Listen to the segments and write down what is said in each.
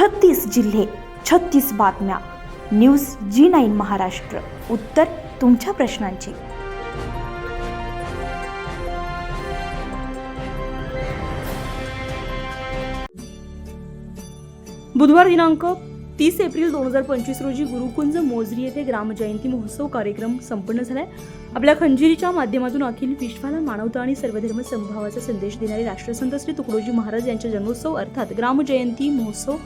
छत्तीस जिल्हे छत्तीस बातम्या. News G nine Maharashtra. उत्तर तुमच्या प्रश्नांची. बुधवार दिनांक तीस एप्रिल दोन हजार पंचवीस रोजी गुरुकुंज मोजरी येथे ग्रामजयंती महोत्सव कार्यक्रम संपन्न झालाय. आपल्या खंजिरीच्या माध्यमातून अखिल विश्वाला मानवता आणि सर्वधर्म समभावाचा संदेश देणारे राष्ट्रसंत श्री तुकडोजी महाराज यांच्या जन्मोत्सव अर्थात ग्रामजयंती महोत्सव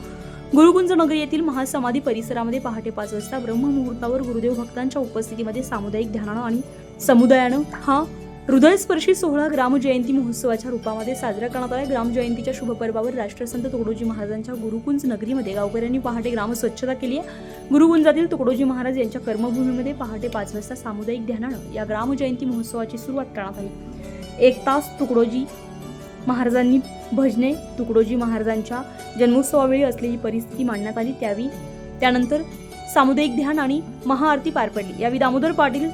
गुरुकुंज नगर येथील महासमाधी परिसरामध्ये पहाटे पाच वाजता ब्रह्ममुहूर्तावर गुरुदेव भक्तांच्या उपस्थितीमध्ये सामुदायिक ध्यानानं आणि समुदायानं हा हृदयस्पर्शी सोहळा ग्रामजयंती महोत्सवाच्या रूपामध्ये साजरा करण्यात आला. ग्रामजयंतीच्या शुभपर्वावर राष्ट्रसंत तुकडोजी महाराजांच्या गुरुकुंज नगरीमध्ये गावकऱ्यांनी पहाटे ग्राम स्वच्छता केली आहे. गुरुकुंजातील तुकडोजी महाराज यांच्या कर्मभूमीमध्ये पहाटे पाच वाजता सामुदायिक ध्यानानं या ग्रामजयंती महोत्सवाची सुरुवात करण्यात आली. एक तास तुकडोजी महाराजांनी भजने तुकडोजी महाराजांच्या जन्मोत्सवावेळी असलेली परिस्थिती मांडण्यात आली. त्यावेळी त्यानंतर सामुदायिक ध्यान आणि महाआरती पार पडली. यावेळी दामोदर पाटील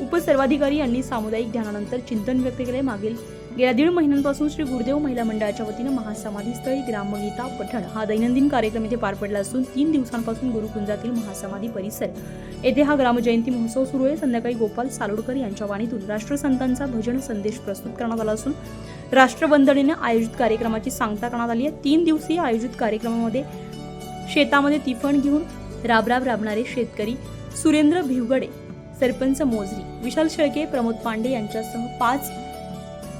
उपसर्वाधिकारी यांनी सामुदायिक ध्यानानंतर चिंतन व्यक्त केले. मागील गेल्या दीड महिन्यांपासून श्री गुरुदेव महिला मंडळाच्या वतीनं महासमाधीस्थळी ग्रामगीता पठण हा दैनंदिन कार्यक्रम इथे पार पडला असून तीन दिवसांपासून गुरुकुंजातील महासमाधी परिसर. येथे हा ग्रामजयंती महोत्सव सुरू आहे. संध्याकाळी गोपाल सालोडकर यांच्या वाणीतून राष्ट्रसंतांचा भजन संदेश प्रस्तुत करण्यात आला असून राष्ट्रवंदनेनं आयोजित कार्यक्रमाची सांगता करण्यात आली आहे. तीन दिवसीय आयोजित कार्यक्रमामध्ये शेतामध्ये तिफण घेऊन राबराब राबणारे शेतकरी सुरेंद्र भिवगडे सरपंच मोजरी विशाल शेळके प्रमोद पांडे यांच्यासह पाच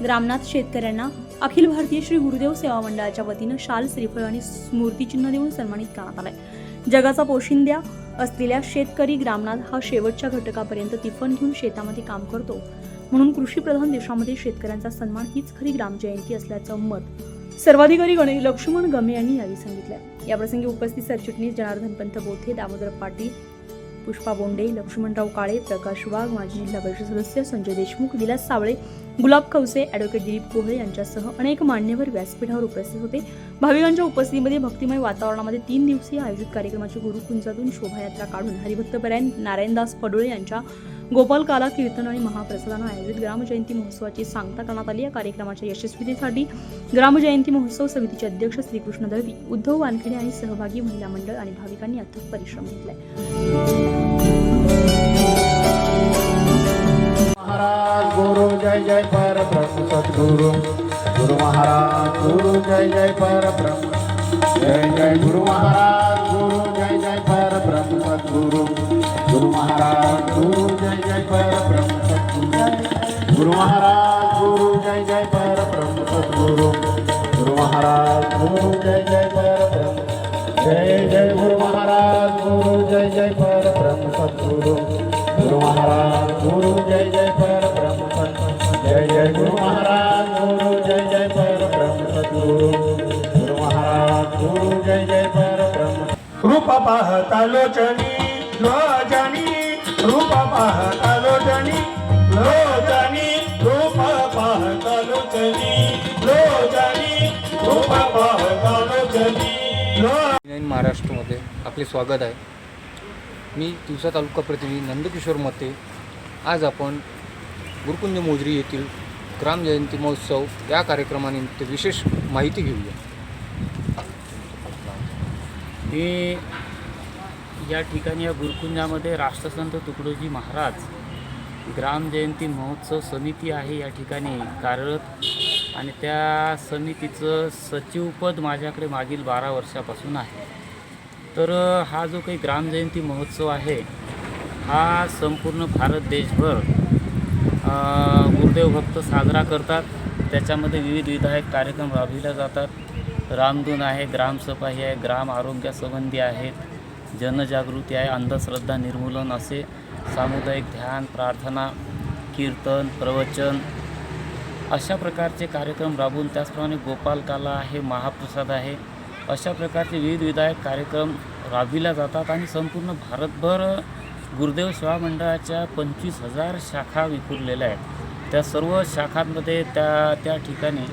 ग्रामनाथ शेतकऱ्यांना अखिल भारतीय श्री गुरुदेव सेवा मंडळाच्या वतीनं शाल श्रीफळ आणि स्मृतिचिन्ह देऊन सन्मानित करण्यात आलाय. जगाचा पोशिंद्या असलेल्या शेतकरी ग्रामनाथ हा शेवटच्या घटकापर्यंत तिफण घेऊन शेतामध्ये काम करतो. म्हणून कृषीप्रधान देशामध्ये शेतकऱ्यांचा सन्मान हीच खरी ग्रामजयंती असल्याचं मत सर्वाधिकारी गणेश लक्ष्मण गमे यांनी यावेळी सांगितलं याप्रसंगी उपस्थित सरचिटणीस जनार्दन पंत बोथे दामोदर पाटील पुष्पा बोंडे लक्ष्मणराव काळे प्रकाश वाघ माजी जिल्हा परिषद सदस्य संजय देशमुख विलास सावळे गुलाब खवसे ॲडव्होकेट दिलीप कोहळे यांच्यासह अनेक मान्यवर व्यासपीठावर उपस्थित होते. भाविकांच्या उपस्थितीमध्ये भक्तिमय वातावरणामध्ये तीन दिवसीय आयोजित कार्यक्रमाची गुरुकुंजातून शोभायात्रा काढून हरिभक्तपरायण नारायणदास पडोळे यांच्या गोपाल काला कीर्तन आणि महाप्रसादानं आयोजित ग्रामजयंती महोत्सवाची सांगता करण्यात आली. या कार्यक्रमाच्या यशस्वीतेसाठी ग्रामजयंती महोत्सव समितीचे अध्यक्ष श्रीकृष्ण दळवी उद्धव वानखेडे आणि सहभागी महिला मंडळ आणि भाविकांनी अथक परिश्रम घेतलाय. महाराज गुरु पर महाराज गुरु जय जय जय जय गुरु महाराज गुरु जय जय सद्गुरु। गुरु महाराज, गुरु जय जय पर ब्रह्म सद्गुरु। गुरु महाराज, गुरु जय जय पर ब्रह्म सद्गुरु। गुरु महाराज, गुरु जय जय पर ब्रह्म जय जय गुरु महाराज, गुरु जय जय पर ब्रह्म सद्गुरु। गुरु महाराज, गुरु जय जय पर ब्रह्म जय जय गुरु महाराज, गुरु जय जय पर ब्रह्म सद्गुरु। गुरु महाराज, गुरु जय जय पर ब्रह्म रूप पाहता लोचनी। लोचनी रूप पाहता लोचनी लोचनी रूप पाहता लोचनी लोचनी रूप पाहता लोचनी महाराष्ट्रमध्ये आपले स्वागत आहे. मी दिवसा तालुका प्रतिनिधी नंदकिशोर मते. आज आपण गुरुकुंज मोजरी येथील ग्रामजयंती महोत्सव या कार्यक्रमानिमित्त विशेष माहिती घेऊया. हे या ठिकाणी या गुरुकुंजामध्ये राष्ट्रसंत तुकडोजी महाराज ग्रामजयंती महोत्सव समिती आहे या ठिकाणी कार्यरत. आणि त्या समितीचं सचिवपद माझ्याकडे मागील बारा वर्षापासून आहे. तर हा जो काही ग्रामजयंती महोत्सव आहे हा संपूर्ण भारत देशभर गुरुदेव भक्त साजरा करतात. त्याच्यामध्ये विविध विधायक कार्यक्रम राबविले जातात. रामधून आहे ग्रामसफाई आहे ग्राम आरोग्यासंबंधी आहेत. जनजागृती आहे अंधश्रद्धा निर्मूलन असे सामुदायिक ध्यान प्रार्थना कीर्तन प्रवचन अशा प्रकारचे कार्यक्रम राबवून त्याचप्रमाणे गोपालकाला आहे महाप्रसाद आहे. अशा प्रकारचे विविध विधायक कार्यक्रम राबविल्या जातात आणि संपूर्ण भारतभर गुरुदेव सेवा मंडळाच्या पंचवीस हजार शाखा विखुरलेल्या आहेत. त्या सर्व शाखांमध्ये त्या त्या ठिकाणी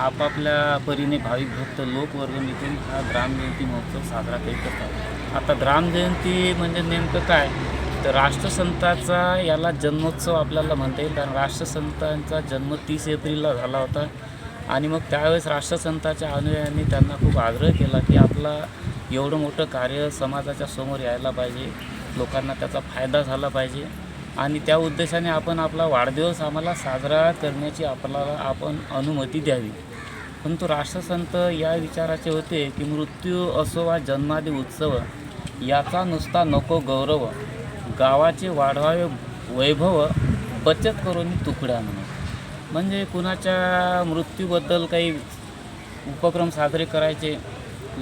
आपापल्या परीने भाविक भक्त लोकवर्गणीतून हा ग्रामजयंती महोत्सव साजरा करीत असतात. आता ग्रामजयंती म्हणजे नेमकं काय? तर राष्ट्रसंताचा याला जन्मोत्सव आपल्याला म्हणता येईल कारण राष्ट्रसंतांचा जन्म तीस एप्रिलला झाला होता. आणि मग त्यावेळेस राष्ट्रसंताच्या अनुयायांनी त्यांना खूप आग्रह केला की आपला एवढं मोठं कार्य समाजाच्या समोर यायला पाहिजे लोकांना त्याचा फायदा झाला पाहिजे. आणि त्या उद्देशाने आपण आपला वाढदिवस आम्हाला साजरा करण्याची आपल्याला आपण अनुमती द्यावी. परंतु राष्ट्रसंत या विचाराचे होते की मृत्यू असो वा जन्मादि उत्सव याचा नुसता नको गौरव गावाचे वाढवावे वैभव बचत करून तुकड्या म्हणून. म्हणजे कुणाच्या मृत्यूबद्दल काही उपक्रम साजरे करायचे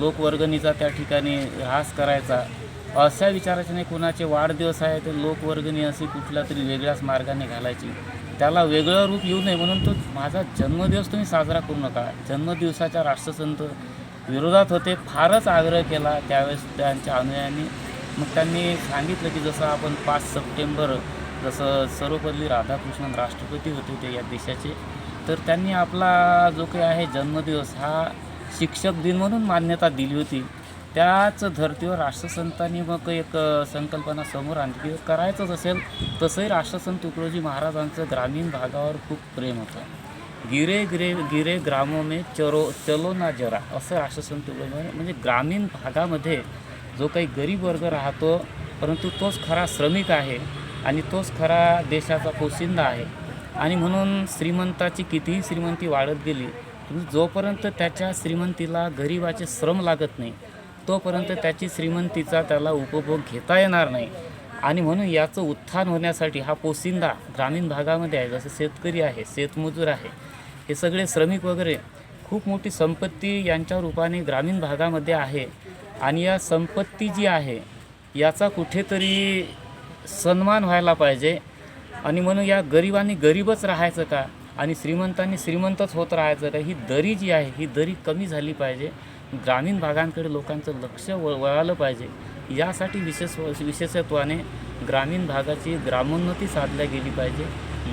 लोकवर्गणीचा त्या ठिकाणी ऱ्हास करायचा अशा विचाराचे नाही कुणाचे वाढदिवस आहे ते लोकवर्गणी अशी कुठल्या तरी वेगळ्याच मार्गाने घालायची. त्याला वेगळं रूप येऊ नये म्हणून तो माझा जन्मदिवस तुम्ही साजरा करू नका. जन्मदिवसाच्या राष्ट्रसंत विरोधात होते फारच आग्रह केला त्यावेळेस त्यांच्या अनुयायांनी. मग त्यांनी सांगितलं की जसं आपण पाच सप्टेंबर जसं सर्वपल्ली राधाकृष्णन राष्ट्रपती होते ते या देशाचे तर त्यांनी आपला जो काही आहे जन्मदिवस हा शिक्षक दिन म्हणून मान्यता दिली होती. त्याच धर्तीवर राष्ट्रसंतांनी मग एक संकल्पना समोर आणली. की करायचंच असेल तसंही राष्ट्रसंत तुकडोजी महाराजांचं ग्रामीण भागावर खूप प्रेम होतं. गिरे गिरे गिरे ग्रामो चरो चलो ना जरा असं राष्ट्रसंत तुकडोजी म्हणजे ग्रामीण भागामध्ये जो काही गरीब वर्ग राहतो परंतु तोच खरा श्रमिक आहे आणि तोच खरा देशाचा पोशिंदा आहे. आणि म्हणून श्रीमंताची कितीही श्रीमंती वाढत गेली जोपर्यंत त्याच्या श्रीमंतीला गरिबाचे श्रम लागत नाही तोपर्यंत त्याची श्रीमंतीचा त्याला उपभोग घेता येणार नाही. आणि म्हणून याचं उत्थान होण्यासाठी हा पोसिंदा ग्रामीण भागामध्ये आहे. जसं शेतकरी आहे शेतमजूर आहे हे सगळे श्रमिक वगैरे खूप मोठी संपत्ती यांच्या रूपाने ग्रामीण भागामध्ये आहे. आणि या संपत्ती जी आहे याचा कुठेतरी सन्मान व्हायला पाहिजे. आणि म्हणून या गरिबांनी गरीबच राहायचं का? आणि श्रीमंतांनी श्रीमंतच होत राहायचं का? ही दरी जी आहे ही दरी कमी झाली पाहिजे. ग्रामीण भागांकडे लोकांचं लक्ष व वळालं पाहिजे. यासाठी विशेष विशेषत्वाने ग्रामीण भागाची ग्रामोन्नती साधल्या गेली पाहिजे.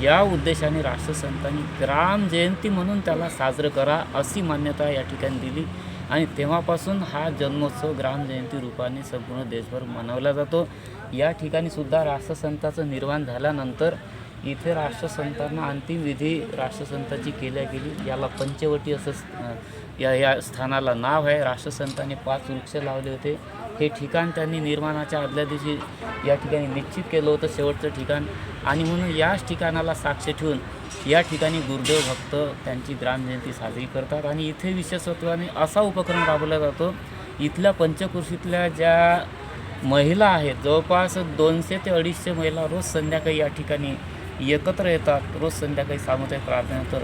या उद्देशाने राष्ट्रसंतांनी ग्राम जयंती म्हणून त्याला साजरं करा अशी मान्यता या ठिकाणी दिली. आणि तेव्हापासून हा जन्मोत्सव ग्रामजयंती रूपाने संपूर्ण देशभर मनवला जातो. या ठिकाणी सुद्धा राष्ट्रसंताचं निर्माण झाल्यानंतर इथे राष्ट्रसंतांना अंतिम विधी राष्ट्रसंताची केल्या गेली. याला पंचवटी असं या या स्थानाला नाव आहे. राष्ट्रसंतांनी पाच वृक्ष लावले होते. हे ठिकाण त्यांनी निर्माणाच्या आदल्या दिवशी या ठिकाणी निश्चित केलं होतं. शेवटचं ठिकाण. आणि म्हणून याच ठिकाणाला साक्ष ठेवून या ठिकाणी गुरुदेव भक्त त्यांची ग्रामजयंती साजरी करतात. आणि इथे विशेषत्वाने असा उपक्रम राबवला जातो. इथल्या पंचकृषीतल्या ज्या महिला आहेत जवळपास दोनशे ते अडीचशे महिला रोज संध्याकाळी या ठिकाणी एकत्र येतात. रोज संध्याकाळी सामुदायिक प्रार्थनेनंतर.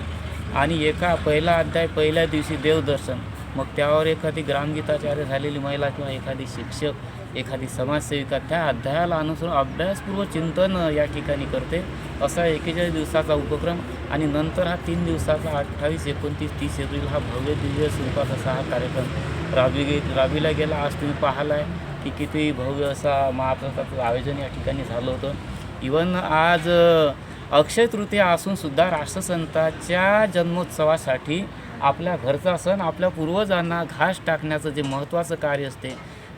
आणि एका पहिला अध्याय पहिल्या दिवशी देवदर्शन. मग त्यावर एखादी ग्रामगीताचार्य झालेली महिला किंवा एखादी शिक्षक एखादी समाजसेविका त्या अध्यायाला अनुसरून अभ्यासपूर्वक चिंतन या ठिकाणी करते. असा एकेचाळीस दिवसाचा उपक्रम आणि नंतर हा तीन दिवसाचा अठ्ठावीस एकोणतीस तीस एप्रिल हा भव्य दिव्य स्वरूपात असा हा कार्यक्रम. राबवी गे राबविला गेला आज तुम्ही पाहिला आहे की किती भव्य असा महाप्रसादाचं आयोजन या ठिकाणी झालं होतं. इवन आज अक्षय तृतीया असून सुद्धा राष्ट्रसंताच्या जन्मोत्सवासाठी आपल्या घरचा सण आपल्या पूर्वजांना घास टाकण्याचं जे महत्त्वाचं कार्य असते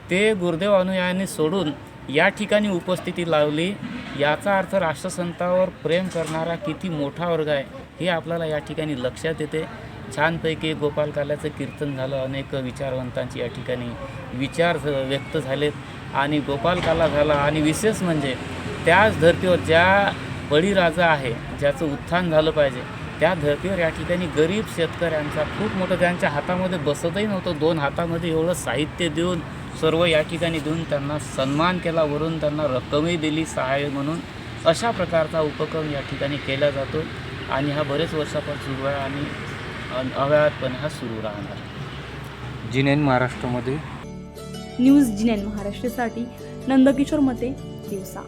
ते गुरुदेव अनुयायांनी सोडून या ठिकाणी उपस्थिती लावली. याचा अर्थ राष्ट्रसंतावर प्रेम करणारा किती मोठा वर्ग आहे हे आपल्याला या ठिकाणी लक्षात येते. छानपैकी गोपाल काल्याचं कीर्तन झालं अनेक विचारवंतांची या ठिकाणी विचार व्यक्त झालेत. आणि गोपाल काला झाला आणि विशेष म्हणजे त्याच धर्तीवर ज्या बळीराजा आहे ज्याचं उत्थान झालं पाहिजे त्या धर्तीवर या ठिकाणी गरीब शेतकऱ्यांचा खूप मोठं त्यांच्या हातामध्ये बसतही नव्हतं. दोन हातामध्ये एवढं साहित्य देऊन सर्व या ठिकाणी देऊन त्यांना सन्मान केला वरून त्यांना रक्कमही दिली सहाय्य म्हणून. अशा प्रकारचा उपक्रम या ठिकाणी केला जातो आणि हा बरेच वर्षापासून सुरू आहे आणि अव्याहतपणे हा सुरू राहणार. जिनेन महाराष्ट्रामध्ये. न्यूज जिनेन महाराष्ट्रासाठी नंदकिशोर मते दिवसा.